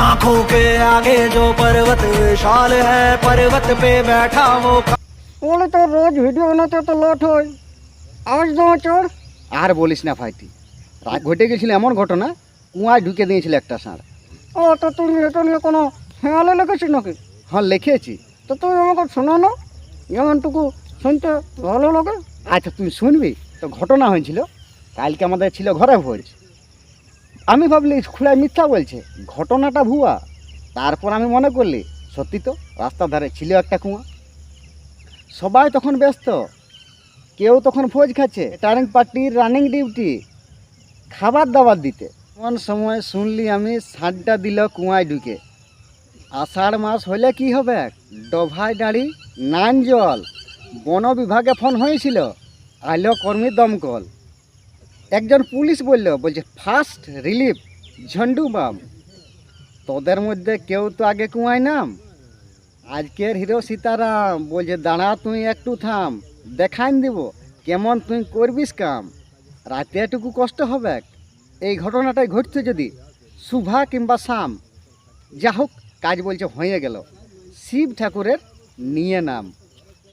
आंखों के आगे जो पर्वत विशाल है पर्वत पे बैठा वो বলে তো রোজ ভিডিও বানাতে তো লট হয় আজ তোমার চোর আর বলিস না ভাইটি রাত ঘটে গেছিল এমন ঘটনা কুয়ায় ঢুকে দিয়েছিল একটা ষাঁড় ও তো তুমি এটা নিয়ে কোনো খেয়ালে লেগেছিস নাকি হ্যাঁ লিখেছি তো তুই আমাকে শোনানো যেমনটুকু শুনতে ভালো লাগে আচ্ছা তুই শুনবি তো ঘটনা হয়েছিল কালকে আমাদের ছিল ঘরে ভোজ আমি ভাবলি খুঁড়ায় মিথ্যা বলছে। ঘটনাটা ভুয়া। তারপর আমি মনে করলি, সত্যি তো, রাস্তার ধারে ছিল একটা কুয়া। সবাই তখন ব্যস্ত। কেউ তখন ভোজ খাচ্ছে। টার্নিং পার্টির রানিং ডিউটি, খাবার দাবার দিতে। এমন সময় শুনলি আমি ষাটটা দিল কুয়ায় ঢুকে। আষাঢ় মাস হলে কি হবে? ডভায় দাঁড়ি, নান জল। বন বিভাগে ফোন হয়েছিল। আইলো কর্মী দমকল। একজন পুলিশ বলল, বলছে ফার্স্ট রিলিফ ঝন্ডু বাম। তোদের মধ্যে কেউ তো আগে কুয়ায় নাম। আজকের হিরো সীতারাম, বলছে, দাঁড়া, তুই একটু থাম। দেখাইন দিব, কেমন তুই করবিস কাম। রাতে এটুকু কষ্ট হবে? এই ঘটনাটাই ঘটছে যদি শুভা কিংবা শাম। যা হোক কাজ বলছে, হয়ে গেল। শিব ঠাকুরের নিয়ে নাম।